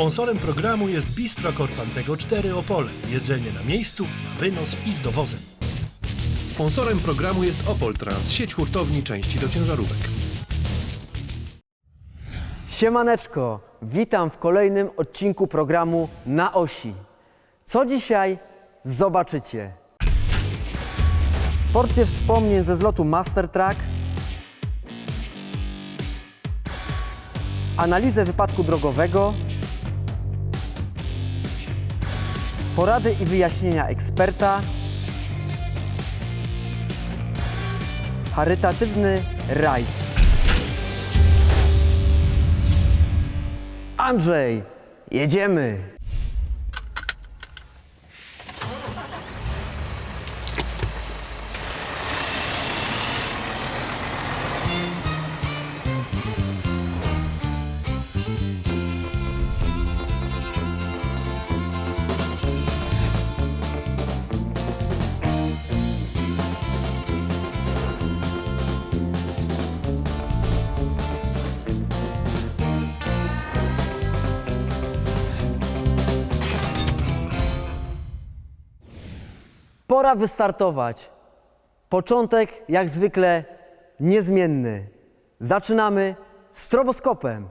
Sponsorem programu jest Bistro Korfantego 4 Opole. Jedzenie na miejscu, na wynos i z dowozem. Sponsorem programu jest Opol Trans, sieć hurtowni części do ciężarówek. Siemaneczko, witam w kolejnym odcinku programu Na Osi. Co dzisiaj zobaczycie? Porcje wspomnień ze zlotu Master Track, analizę wypadku drogowego, porady i wyjaśnienia eksperta, charytatywny rajd. Andrzej, jedziemy! Pora wystartować. Początek, jak zwykle, niezmienny. Zaczynamy stroboskopem.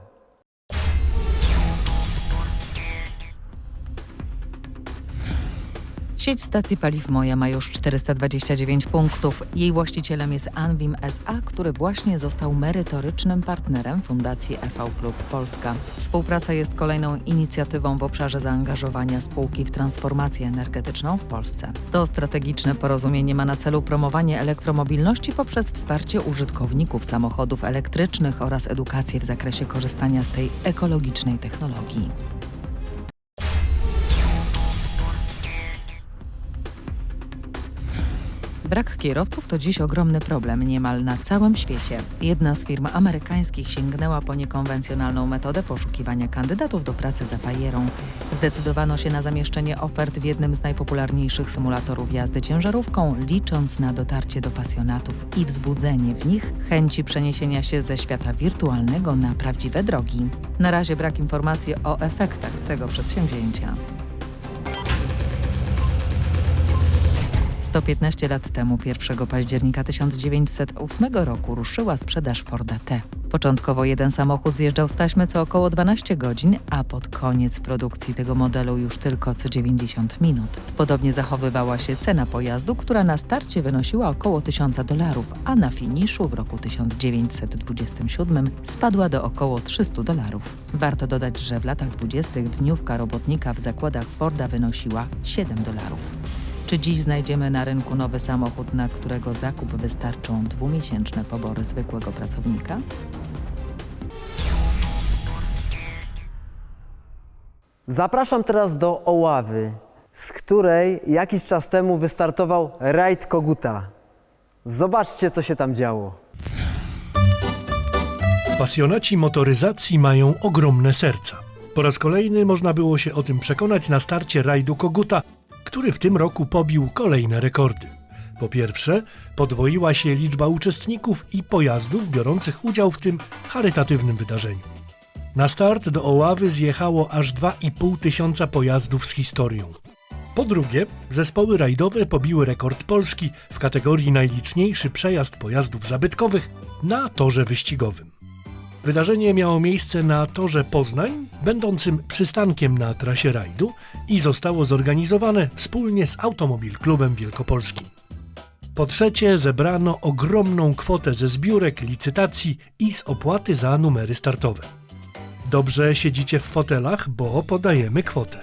Sieć stacji paliw Moja ma już 429 punktów. Jej właścicielem jest Anwim SA, który właśnie został merytorycznym partnerem Fundacji EV Klub Polska. Współpraca jest kolejną inicjatywą w obszarze zaangażowania spółki w transformację energetyczną w Polsce. To strategiczne porozumienie ma na celu promowanie elektromobilności poprzez wsparcie użytkowników samochodów elektrycznych oraz edukację w zakresie korzystania z tej ekologicznej technologii. Brak kierowców to dziś ogromny problem niemal na całym świecie. Jedna z firm amerykańskich sięgnęła po niekonwencjonalną metodę poszukiwania kandydatów do pracy za fajerą. Zdecydowano się na zamieszczenie ofert w jednym z najpopularniejszych symulatorów jazdy ciężarówką, licząc na dotarcie do pasjonatów i wzbudzenie w nich chęci przeniesienia się ze świata wirtualnego na prawdziwe drogi. Na razie brak informacji o efektach tego przedsięwzięcia. 115 lat temu, 1 października 1908 roku, ruszyła sprzedaż Forda T. Początkowo jeden samochód zjeżdżał z taśmy co około 12 godzin, a pod koniec produkcji tego modelu już tylko co 90 minut. Podobnie zachowywała się cena pojazdu, która na starcie wynosiła około 1000 dolarów, a na finiszu w roku 1927 spadła do około 300 dolarów. Warto dodać, że w latach 20. dniówka robotnika w zakładach Forda wynosiła 7 dolarów. Czy dziś znajdziemy na rynku nowy samochód, na którego zakup wystarczą dwumiesięczne pobory zwykłego pracownika? Zapraszam teraz do Oławy, z której jakiś czas temu wystartował rajd Koguta. Zobaczcie, co się tam działo. Pasjonaci motoryzacji mają ogromne serca. Po raz kolejny można było się o tym przekonać na starcie rajdu Koguta, który w tym roku pobił kolejne rekordy. Po pierwsze, podwoiła się liczba uczestników i pojazdów biorących udział w tym charytatywnym wydarzeniu. Na start do Oławy zjechało aż 2,5 tysiąca pojazdów z historią. Po drugie, zespoły rajdowe pobiły rekord Polski w kategorii najliczniejszy przejazd pojazdów zabytkowych na torze wyścigowym. Wydarzenie miało miejsce na torze Poznań, będącym przystankiem na trasie rajdu i zostało zorganizowane wspólnie z Automobil Klubem Wielkopolskim. Po trzecie, zebrano ogromną kwotę ze zbiórek, licytacji i z opłaty za numery startowe. Dobrze siedzicie w fotelach, bo podajemy kwotę.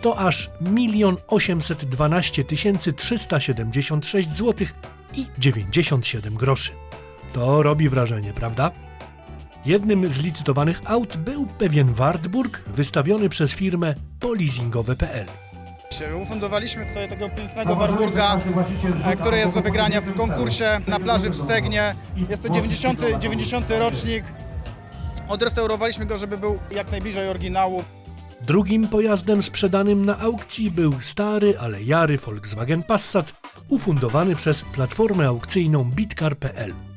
To aż 1 812 376 zł i 97 groszy. To robi wrażenie, prawda? Jednym z licytowanych aut był pewien Wartburg wystawiony przez firmę polizingowe.pl. Ufundowaliśmy tutaj tego pięknego Warburga, e, który jest do wygrania w konkursie na plaży w Stegnie. Jest to 90, 90 rocznik. Odrestaurowaliśmy go, żeby był jak najbliżej oryginału. Drugim pojazdem sprzedanym na aukcji był stary, ale jary Volkswagen Passat, ufundowany przez platformę aukcyjną bitcar.pl.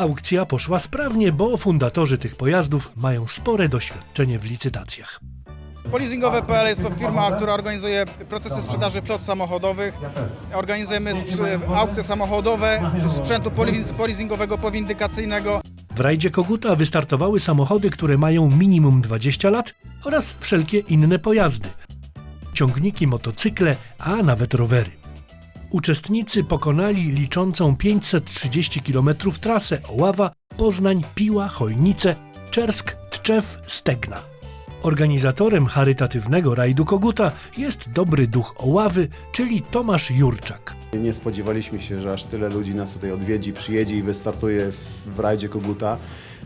Aukcja poszła sprawnie, bo fundatorzy tych pojazdów mają spore doświadczenie w licytacjach. Polizingowe.pl jest to firma, która organizuje procesy sprzedaży flot samochodowych. Organizujemy aukcje samochodowe, sprzętu poli- polizingowego, powindykacyjnego. W rajdzie Koguta wystartowały samochody, które mają minimum 20 lat oraz wszelkie inne pojazdy. Ciągniki, motocykle, a nawet rowery. Uczestnicy pokonali liczącą 530 km trasę Oława, Poznań, Piła, Chojnice, Czersk, Tczew, Stegna. Organizatorem charytatywnego rajdu Koguta jest dobry duch Oławy, czyli Tomasz Jurczak. Nie spodziewaliśmy się, że aż tyle ludzi nas tutaj odwiedzi, przyjedzie i wystartuje w, rajdzie Koguta.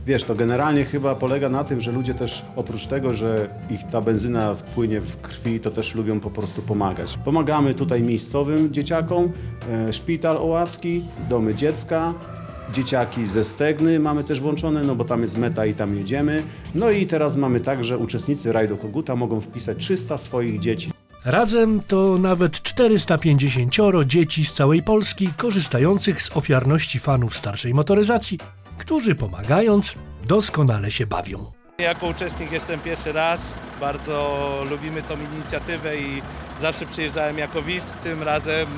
Wiesz, to generalnie chyba polega na tym, że ludzie też oprócz tego, że ich ta benzyna wpłynie w krwi, to też lubią po prostu pomagać. Pomagamy tutaj miejscowym dzieciakom, e, szpital oławski, domy dziecka, dzieciaki ze Stegny mamy też włączone, no bo tam jest meta i tam jedziemy. No i teraz mamy tak, że uczestnicy rajdu Koguta mogą wpisać 300 swoich dzieci. Razem to nawet 450 dzieci z całej Polski korzystających z ofiarności fanów starszej motoryzacji, którzy pomagając doskonale się bawią. Jako uczestnik jestem pierwszy raz. Bardzo lubimy tą inicjatywę i zawsze przyjeżdżałem jako widz. Tym razem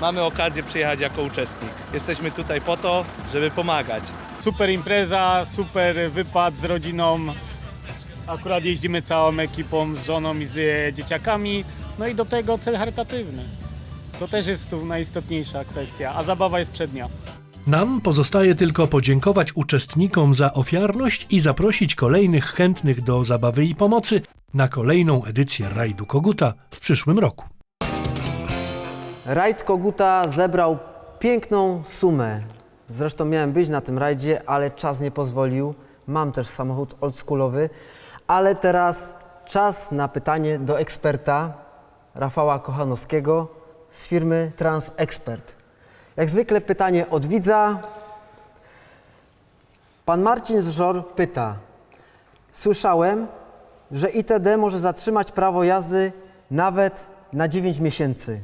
mamy okazję przyjechać jako uczestnik. Jesteśmy tutaj po to, żeby pomagać. Super impreza, super wypad z rodziną. Akurat jeździmy całą ekipą, z żoną i z e, dzieciakami. No i do tego cel charytatywny. To też jest tu najistotniejsza kwestia, a zabawa jest przednia. Nam pozostaje tylko podziękować uczestnikom za ofiarność i zaprosić kolejnych chętnych do zabawy i pomocy na kolejną edycję rajdu Koguta w przyszłym roku. Rajd Koguta zebrał piękną sumę. Zresztą miałem być na tym rajdzie, ale czas nie pozwolił. Mam też samochód oldschoolowy, ale teraz czas na pytanie do eksperta Rafała Kochanowskiego z firmy TransExpert. Jak zwykle pytanie od widza. Pan Marcin z Żor pyta. Słyszałem, że ITD może zatrzymać prawo jazdy nawet na 9 miesięcy.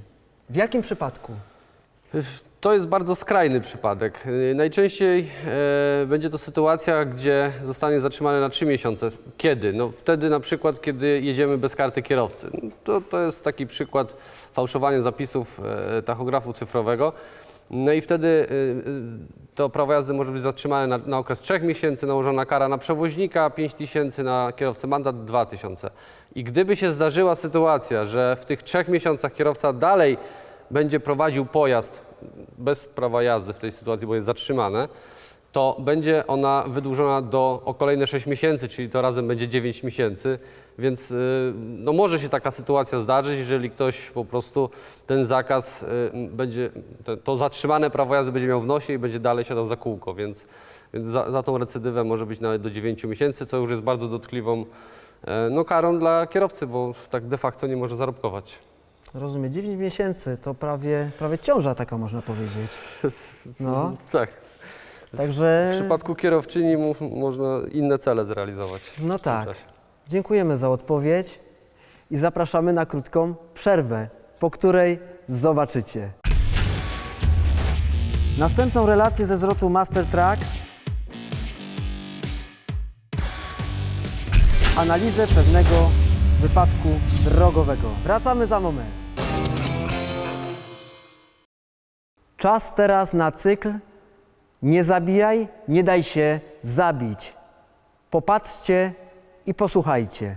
W jakim przypadku? To jest bardzo skrajny przypadek. Najczęściej e, będzie to sytuacja, gdzie zostanie zatrzymany na 3 miesiące. Kiedy? No wtedy na przykład, kiedy jedziemy bez karty kierowcy. To, to jest taki przykład fałszowania zapisów e, tachografu cyfrowego. No i wtedy y, y, to prawo jazdy może być zatrzymane na, na okres 3 miesięcy, nałożona kara na przewoźnika 5 tysięcy, na kierowcę mandat 2 tysiące. I gdyby się zdarzyła sytuacja, że w tych trzech miesiącach kierowca dalej będzie prowadził pojazd bez prawa jazdy w tej sytuacji, bo jest zatrzymane, to będzie ona wydłużona do o kolejne 6 miesięcy, czyli to razem będzie 9 miesięcy, więc y, no może się taka sytuacja zdarzyć, jeżeli ktoś po prostu ten zakaz y, będzie, to zatrzymane prawo jazdy będzie miał w nosie i będzie dalej siadał za kółko, więc, więc za, za tą recydywę może być nawet do 9 miesięcy, co już jest bardzo dotkliwą e, no, karą dla kierowcy, bo tak de facto nie może zarobkować. Rozumiem, 9 miesięcy to prawie, prawie ciąża taka można powiedzieć. No, Tak. także W przypadku kierowczyni można inne cele zrealizować. no tak. Dziękujemy za odpowiedź i zapraszamy na krótką przerwę, po której zobaczycie. Następną relację ze zwrotu Master Track analizę pewnego wypadku drogowego. Wracamy za moment. Czas teraz na cykl Nie zabijaj, nie daj się zabić. Popatrzcie i posłuchajcie.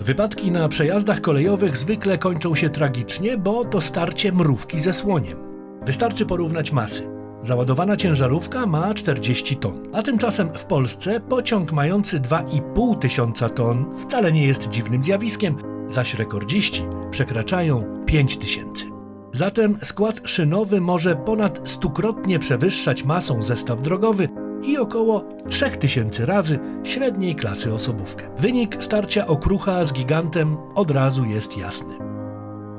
Wypadki na przejazdach kolejowych zwykle kończą się tragicznie, bo to starcie mrówki ze słoniem. Wystarczy porównać masy. Załadowana ciężarówka ma 40 ton, a tymczasem w Polsce pociąg mający 2,5 tysiąca ton wcale nie jest dziwnym zjawiskiem, zaś rekordziści przekraczają 5 tysięcy. Zatem skład szynowy może ponad stukrotnie przewyższać masą zestaw drogowy i około 3000 razy średniej klasy osobówkę. Wynik starcia okrucha z gigantem od razu jest jasny.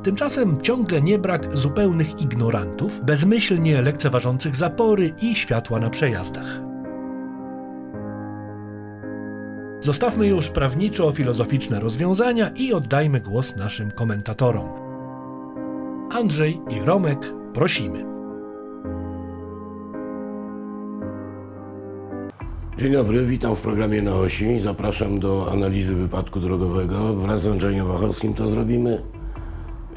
Tymczasem ciągle nie brak zupełnych ignorantów, bezmyślnie lekceważących zapory i światła na przejazdach. Zostawmy już prawniczo-filozoficzne rozwiązania i oddajmy głos naszym komentatorom. Andrzej i Romek Prosimy. Dzień dobry, witam w programie na osi. Zapraszam do analizy wypadku drogowego. Wraz z Andrzejem Wachowskim to zrobimy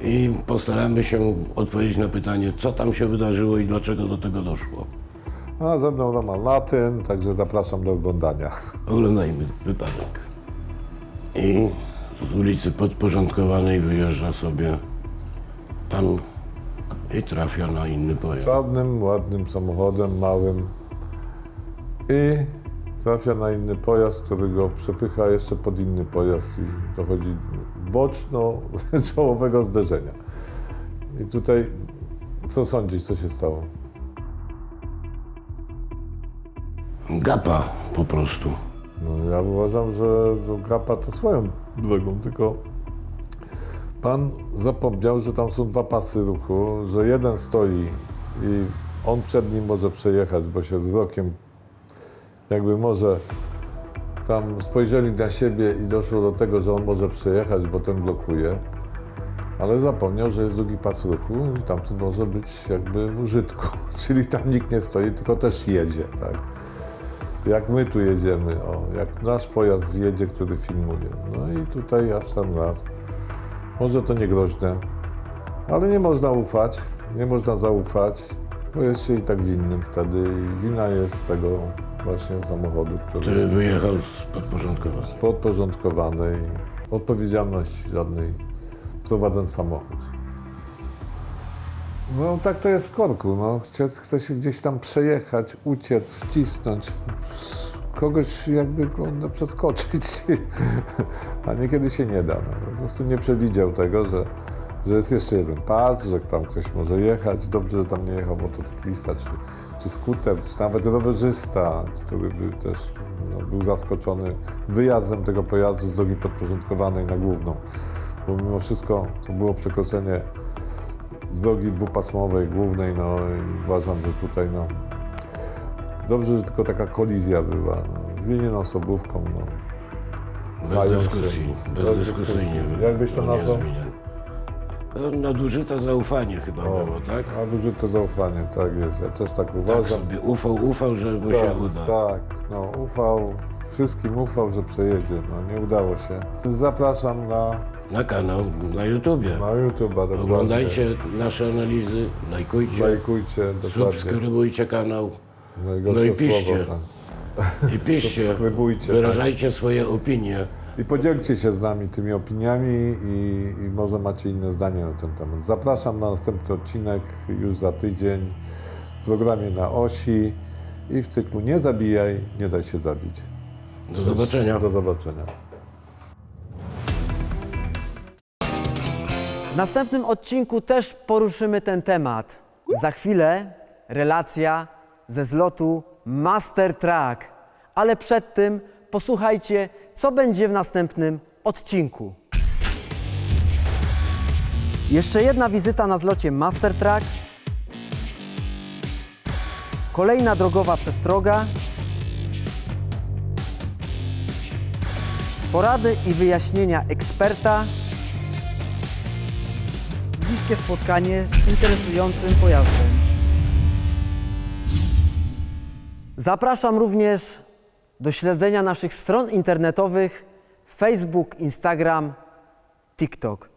i postaramy się odpowiedzieć na pytanie, co tam się wydarzyło i dlaczego do tego doszło. A ze mną Roman Latyn, także zapraszam do oglądania. Oglądajmy wypadek. I z ulicy podporządkowanej wyjeżdża sobie pan i trafia na inny pojazd. Czarnym, ładnym samochodem, małym i trafia na inny pojazd, który go przepycha jeszcze pod inny pojazd i dochodzi boczno-czołowego zderzenia. I tutaj co sądzisz, co się stało? Gapa po prostu. No, ja uważam, że Gapa to swoją drogą, tylko pan zapomniał, że tam są dwa pasy ruchu, że jeden stoi i on przed nim może przejechać, bo się wzrokiem jakby może tam spojrzeli na siebie i doszło do tego, że on może przejechać, bo ten blokuje, ale zapomniał, że jest drugi pas ruchu i tamten może być jakby w użytku, czyli tam nikt nie stoi, tylko też jedzie, tak jak my tu jedziemy, o, jak nasz pojazd jedzie, który filmuje. No i tutaj w sam raz. Może to nie groźne, ale nie można ufać, nie można zaufać, bo jest się i tak winnym wtedy i wina jest tego właśnie samochodu, Który który wyjechał z podporządkowania. jest podporządkowany i odpowiedzialności żadnej prowadząc samochód. No tak to jest w korku, no. Chce, chce się gdzieś tam przejechać, uciec, wcisnąć, kogoś jakby no, przeskoczyć, a niekiedy się nie da. No. Po prostu nie przewidział tego, że, że jest jeszcze jeden pas, że tam ktoś może jechać. Dobrze, że tam nie jechał motocyklista, czy, czy skuter, czy nawet rowerzysta, który by też no, był zaskoczony wyjazdem tego pojazdu z drogi podporządkowanej na główną. Bo mimo wszystko to było przekroczenie drogi dwupasmowej, głównej, no i uważam, że tutaj no dobrze, że tylko taka kolizja była. No, winien osobówką, no. Bez dyskusji, się. bezdyskusyjnie. Jakbyś to nie nazwał? No, Nadużyte zaufanie chyba O, było, tak? To zaufanie, tak jest. Ja też tak Tak uważam. sobie ufał, ufał, że mu się uda. tak, no ufał, wszystkim ufał, że przejedzie. No nie udało się. Zapraszam na, Na kanał, na YouTubie. na YouTube. dokładnie. Oglądajcie nasze analizy, lajkujcie, Lajkujcie, dokładnie. subskrybujcie kanał Najgorsze no i piszcie. słowo, tak. i piszcie, Subskrybujcie, wyrażajcie swoje opinie. I podzielcie się z nami tymi opiniami i, i może macie inne zdanie na ten temat. Zapraszam na następny odcinek już za tydzień w programie na osi i w cyklu Nie zabijaj, nie daj się zabić. Do zobaczenia. Do zobaczenia. W następnym odcinku też poruszymy ten temat. Za chwilę relacja ze zlotu Master Track. Ale przed tym posłuchajcie, co będzie w następnym odcinku. Jeszcze jedna wizyta na zlocie Master Track. Kolejna drogowa przestroga. Porady i wyjaśnienia eksperta bliskie spotkanie z interesującym pojazdem. Zapraszam również do śledzenia naszych stron internetowych Facebook, Instagram, TikTok.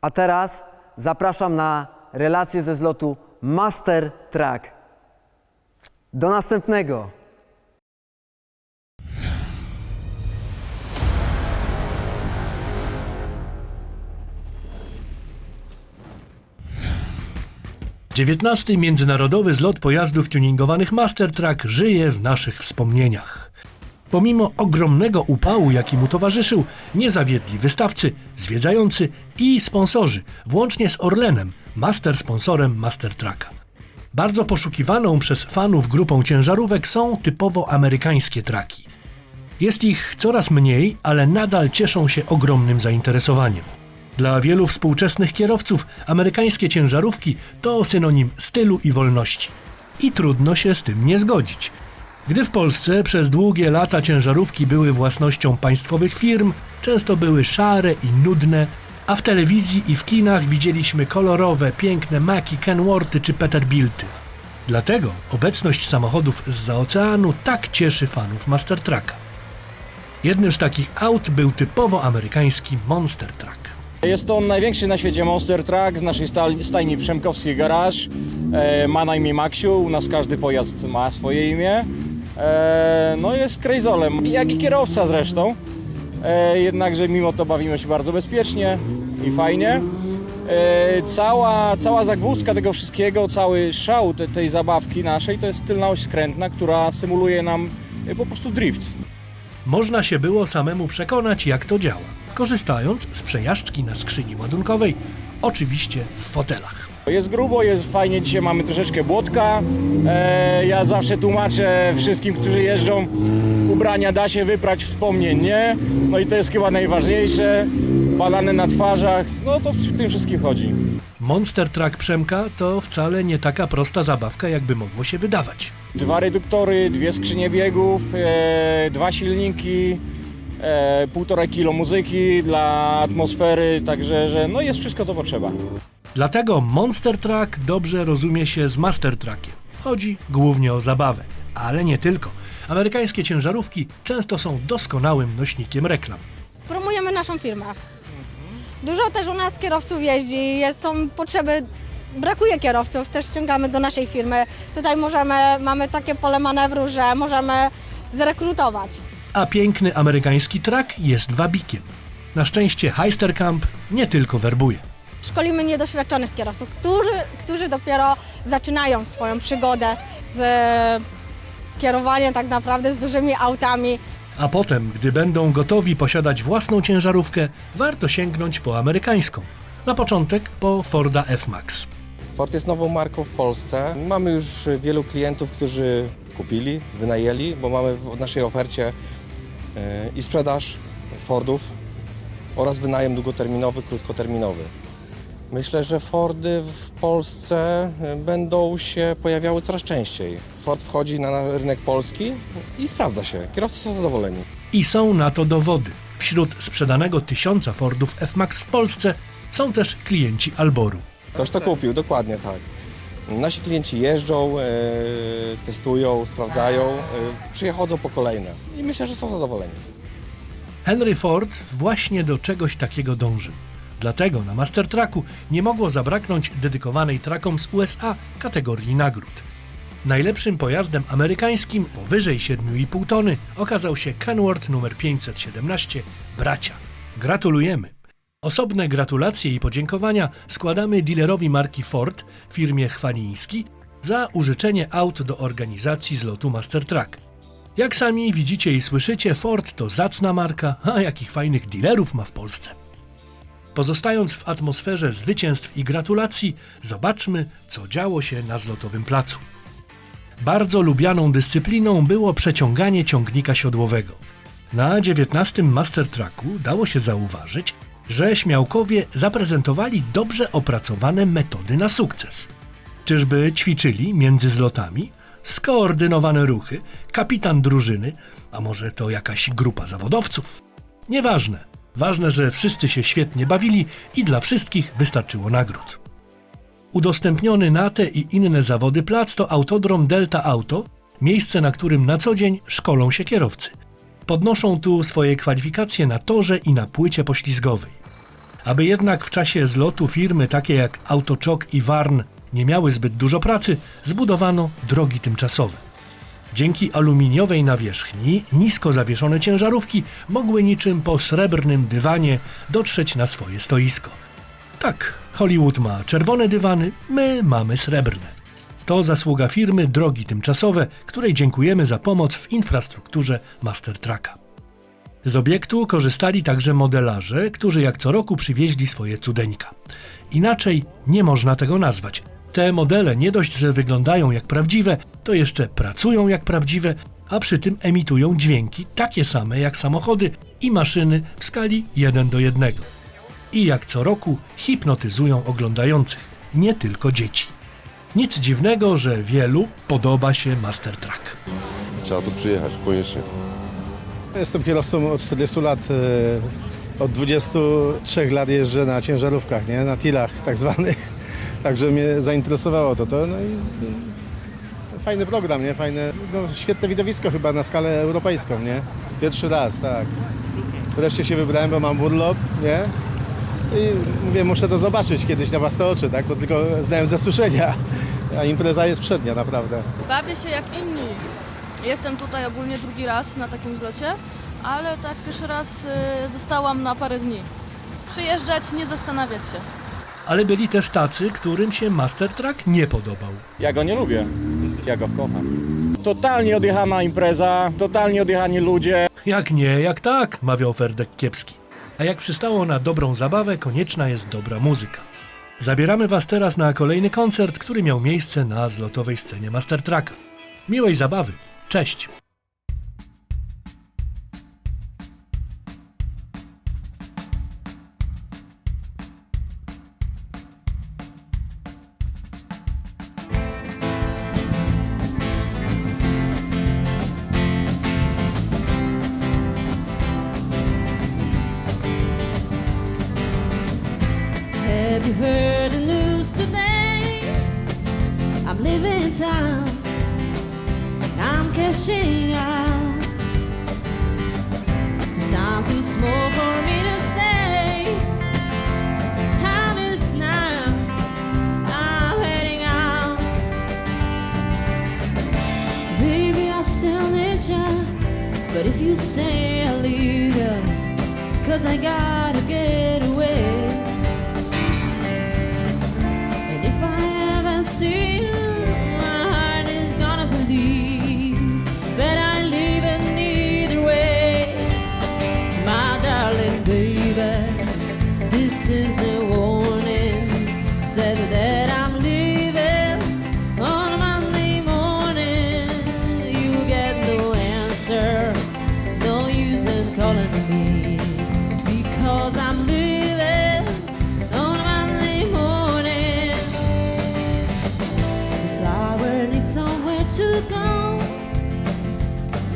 A teraz zapraszam na relację ze zlotu Master Track. Do następnego! XIX Międzynarodowy Zlot Pojazdów Tuningowanych Mastertrack żyje w naszych wspomnieniach. Pomimo ogromnego upału, jaki mu towarzyszył, nie zawiedli wystawcy, zwiedzający i sponsorzy, włącznie z Orlenem, master sponsorem Mastertracka. Bardzo poszukiwaną przez fanów grupą ciężarówek są typowo amerykańskie traki. Jest ich coraz mniej, ale nadal cieszą się ogromnym zainteresowaniem. Dla wielu współczesnych kierowców amerykańskie ciężarówki to synonim stylu i wolności. I trudno się z tym nie zgodzić. Gdy w Polsce przez długie lata ciężarówki były własnością państwowych firm, często były szare i nudne, A w telewizji i w kinach widzieliśmy kolorowe, piękne Maki, Kenworthy czy Peterbilty. Dlatego obecność samochodów z oceanu tak cieszy fanów Master Trucka. Jednym z takich aut był typowo amerykański Monster Truck. Jest to największy na świecie Monster Truck z naszej stajni Przemkowski Garage. Ma na imię Maxiu, u nas każdy pojazd ma swoje imię. E, no jest krejzolem, jak i kierowca zresztą. E, jednakże mimo to bawimy się bardzo bezpiecznie i fajnie. E, cała, cała zagwózdka tego wszystkiego, cały szał te, tej zabawki naszej to jest tylna oś skrętna, która symuluje nam po prostu drift. Można się było samemu przekonać, jak to działa, korzystając z przejażdżki na skrzyni ładunkowej, oczywiście w fotelach. Jest grubo, jest fajnie, dzisiaj mamy troszeczkę błotka. E, ja zawsze tłumaczę wszystkim, którzy jeżdżą, ubrania da się wyprać wspomnienie, no i to jest chyba najważniejsze. Balany na twarzach, no to w tym wszystkim chodzi. Monster Truck Przemka to wcale nie taka prosta zabawka, jakby mogło się wydawać. Dwa reduktory, dwie skrzynie biegów, e, dwa silniki, półtora kilo muzyki dla atmosfery, także że no jest wszystko co potrzeba. Dlatego Monster Truck dobrze rozumie się z Master Truckiem. Chodzi głównie o zabawę, ale nie tylko. Amerykańskie ciężarówki często są doskonałym nośnikiem reklam. promujemy naszą firmę. Dużo też u nas kierowców jeździ, jest, są potrzeby, brakuje kierowców, też ściągamy do naszej firmy. Tutaj możemy, mamy takie pole manewru, że możemy zrekrutować. A piękny amerykański truck jest wabikiem. Na szczęście Heisterkamp nie tylko werbuje. Szkolimy niedoświadczonych kierowców, którzy, którzy dopiero zaczynają swoją przygodę z kierowaniem tak naprawdę z dużymi autami. A potem, gdy będą gotowi posiadać własną ciężarówkę, warto sięgnąć po amerykańską. Na początek po Forda F-Max. Ford jest nową marką w Polsce. Mamy już wielu klientów, którzy kupili, wynajęli, bo mamy w naszej ofercie e, i sprzedaż Fordów oraz wynajem długoterminowy, krótkoterminowy. Myślę, że Fordy w Polsce e, będą się pojawiały coraz częściej. Ford wchodzi na na rynek polski i sprawdza się. Kierowcy są zadowoleni. I są na to dowody. Wśród sprzedanego tysiąca Fordów F-Max w Polsce są też klienci Alboru. Ktoś to kupił, dokładnie tak. Nasi klienci jeżdżą, e, testują, sprawdzają, e, przychodzą po kolejne i myślę, że są zadowoleni. Henry Ford właśnie do czegoś takiego dążył. Dlatego na Master Trucku nie mogło zabraknąć dedykowanej trakom z USA kategorii nagród. Najlepszym pojazdem amerykańskim powyżej 7,5 tony okazał się Kenworth nr 517 Bracia. Gratulujemy! Osobne gratulacje i podziękowania składamy dealerowi marki Ford, firmie Chwaliński, za użyczenie aut do organizacji zlotu Master Truck. Jak sami widzicie i słyszycie, Ford to zacna marka, a jakich fajnych dealerów ma w Polsce. Pozostając w atmosferze zwycięstw i gratulacji, zobaczmy, co działo się na zlotowym placu. Bardzo lubianą dyscypliną było przeciąganie ciągnika siodłowego. Na 19 Master Trucku dało się zauważyć, że śmiałkowie zaprezentowali dobrze opracowane metody na sukces. Czyżby ćwiczyli między zlotami? Skoordynowane ruchy, kapitan drużyny, a może to jakaś grupa zawodowców? Nieważne. Ważne, że wszyscy się świetnie bawili i dla wszystkich wystarczyło nagród. Udostępniony na te i inne zawody plac to autodrom Delta Auto, miejsce, na którym na co dzień szkolą się kierowcy. Podnoszą tu swoje kwalifikacje na torze i na płycie poślizgowej. Aby jednak w czasie zlotu firmy takie jak Autoczok i Warn nie miały zbyt dużo pracy, zbudowano drogi tymczasowe. Dzięki aluminiowej nawierzchni nisko zawieszone ciężarówki mogły niczym po srebrnym dywanie dotrzeć na swoje stoisko. Tak, Hollywood ma czerwone dywany, my mamy srebrne. To zasługa firmy Drogi Tymczasowe, której dziękujemy za pomoc w infrastrukturze Master Trucka. Z obiektu korzystali także modelarze, którzy jak co roku przywieźli swoje cudeńka. Inaczej nie można tego nazwać. Te modele nie dość, że wyglądają jak prawdziwe, to jeszcze pracują jak prawdziwe, a przy tym emitują dźwięki takie same jak samochody i maszyny w skali 1 do 1. I jak co roku hipnotyzują oglądających, nie tylko dzieci. Nic dziwnego, że wielu podoba się Master Truck. Trzeba tu przyjechać, koniecznie. Jestem kierowcą od 40 lat e, Od 23 lat jeżdżę na ciężarówkach, nie? na tirach tak zwanych. Także mnie zainteresowało to. to no i, i fajny program, nie? Fajne, no, świetne widowisko chyba na skalę europejską, nie? Pierwszy raz, tak. Wreszcie się wybrałem, bo mam urlop, nie? I mówię, muszę to zobaczyć kiedyś na własne oczy, tak? Bo tylko znałem ze słyszenia. A impreza jest przednia, naprawdę. Bawię się jak inni. Jestem tutaj ogólnie drugi raz na takim zlocie, ale tak pierwszy raz y, zostałam na parę dni. Przyjeżdżać, nie zastanawiać się. Ale byli też tacy, którym się Master Track nie podobał. Ja go nie lubię, ja go kocham. Totalnie odjechana impreza, totalnie odjechani ludzie. Jak nie, jak tak, mawiał Ferdek Kiepski. A jak przystało na dobrą zabawę, konieczna jest dobra muzyka. Zabieramy Was teraz na kolejny koncert, który miał miejsce na zlotowej scenie Master Tracka. Miłej zabawy. Cześć! But if you say I leave cause I gotta get away.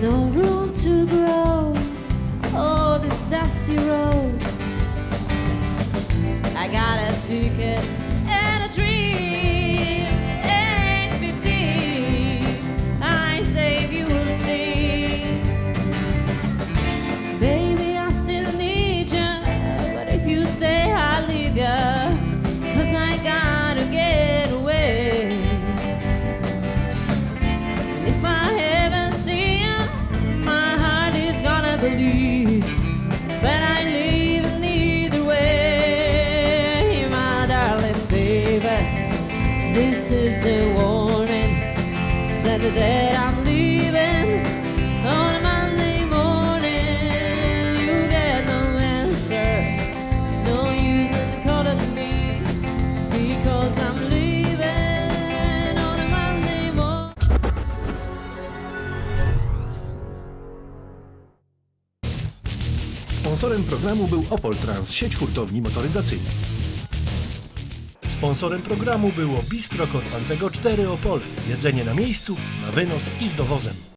No room to grow. Oh, this dusty rose. I got a ticket believe. But I leave in either way, my darling baby. This is a warning. Said that I'm Sponsorem programu był Opol Trans, sieć hurtowni motoryzacyjnych. Sponsorem programu było Bistro Korfantego 4 Opole. Jedzenie na miejscu, na wynos i z dowozem.